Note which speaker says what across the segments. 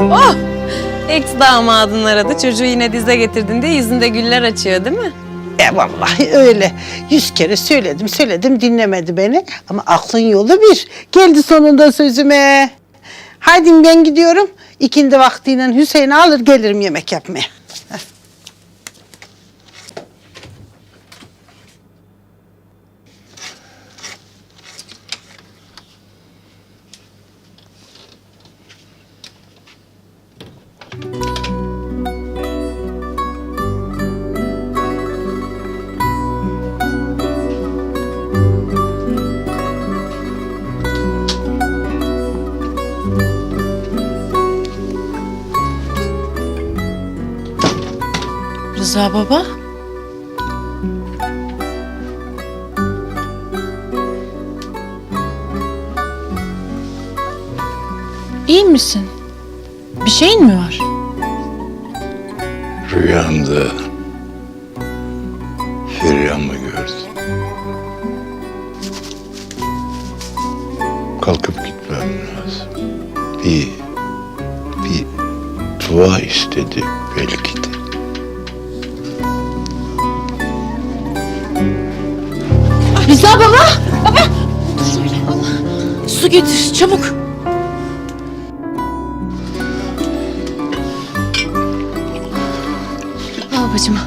Speaker 1: Oh! Ex damadın aradı. Çocuğu yine dize getirdin diye yüzünde güller açıyor değil mi?
Speaker 2: E vallahi öyle. Yüz kere söyledim söyledim dinlemedi beni. Ama aklın yolu bir. Geldi sonunda sözüme. Haydi ben gidiyorum. İkindi vaktiyle Hüseyin'i alır gelirim yemek yapmaya.
Speaker 3: Rıza baba. İyi misin? Bir şeyin mi var?
Speaker 4: Rüyamda Feryam'ı gördüm. Kalkıp gitmem lazım. Bir, bir dua istedi belki de.
Speaker 3: Rıza baba! Baba! Su getir çabuk. Al babacığım.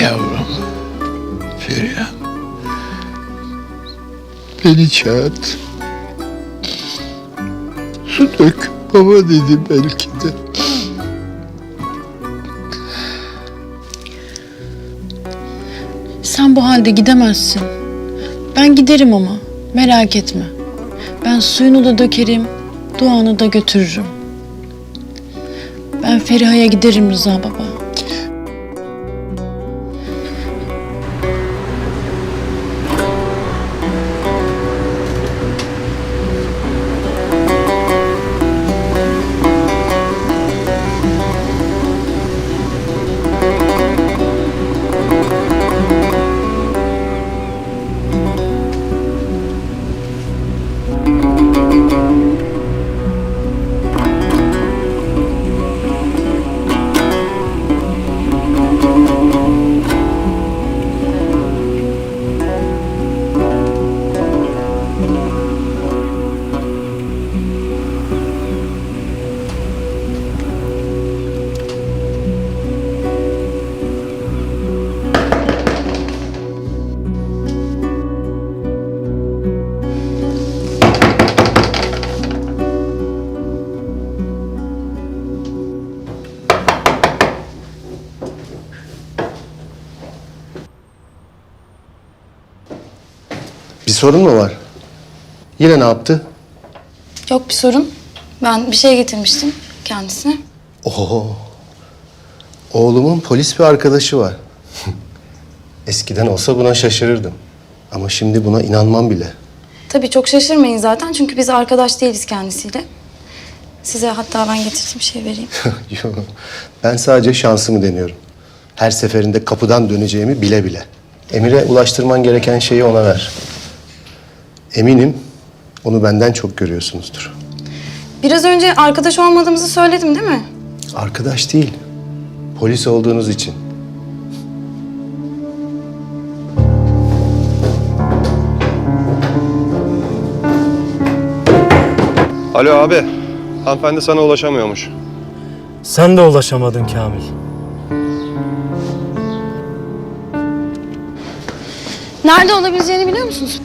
Speaker 4: Yavrum, Feryam. Beni çağırt. Su dök baba dedi belki de.
Speaker 3: Sen bu halde gidemezsin. Ben giderim ama. Merak etme. Ben suyunu da dökerim, duanı da götürürüm. Ben Feriha'ya giderim Rıza baba.
Speaker 5: Sorun mu var? Yine ne yaptı?
Speaker 6: Yok bir sorun. Ben bir şey getirmiştim kendisine.
Speaker 5: Oho. Oğlumun polis bir arkadaşı var. Eskiden olsa buna şaşırırdım. Ama şimdi buna inanmam bile.
Speaker 6: Tabii çok şaşırmayın zaten çünkü biz arkadaş değiliz kendisiyle. Size hatta ben getirdiğim şey vereyim.
Speaker 5: Yok. ben sadece şansımı deniyorum. Her seferinde kapıdan döneceğimi bile bile. Emir'e ulaştırman gereken şeyi ona ver. Eminim onu benden çok görüyorsunuzdur.
Speaker 6: Biraz önce arkadaş olmadığımızı söyledim değil mi?
Speaker 5: Arkadaş değil, polis olduğunuz için.
Speaker 7: Alo abi. Hanımefendi sana ulaşamıyormuş.
Speaker 8: Sen de ulaşamadın Kamil.
Speaker 6: Nerede olabileceğini biliyor musunuz?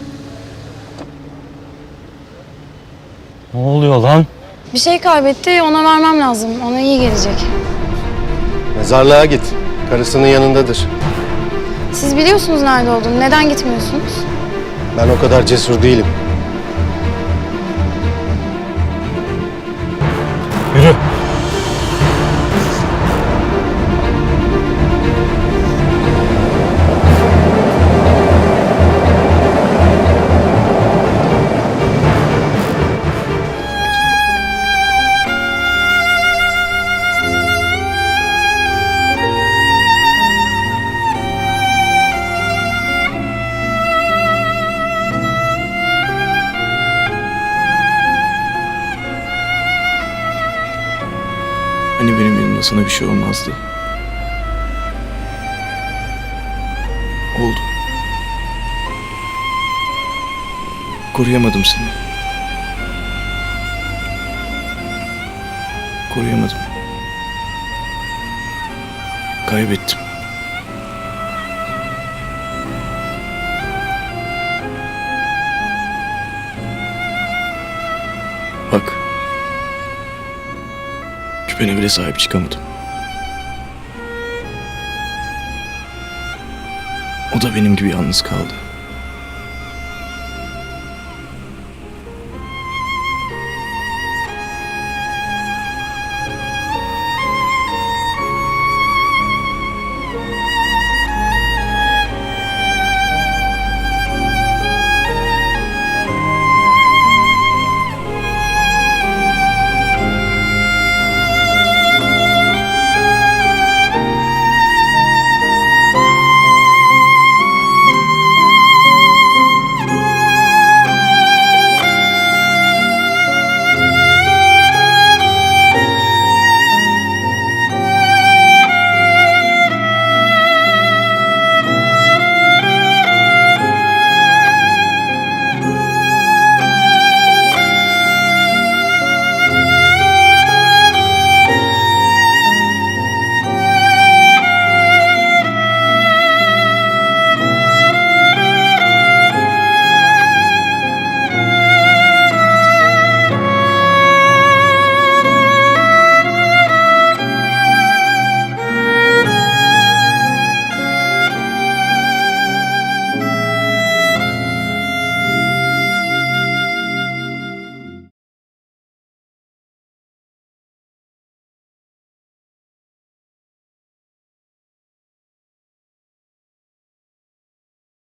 Speaker 8: Ne oluyor lan?
Speaker 6: Bir şey kaybetti ona vermem lazım. Ona iyi gelecek.
Speaker 5: Mezarlığa git. Karısının yanındadır.
Speaker 6: Siz biliyorsunuz nerede olduğunu. Neden gitmiyorsunuz?
Speaker 5: Ben o kadar cesur değilim.
Speaker 9: Bir şey olmazdı. Oldu. Koruyamadım seni. Koruyamadım. Kaybettim. Küpene bile sahip çıkamadım. O da benim gibi yalnız kaldı.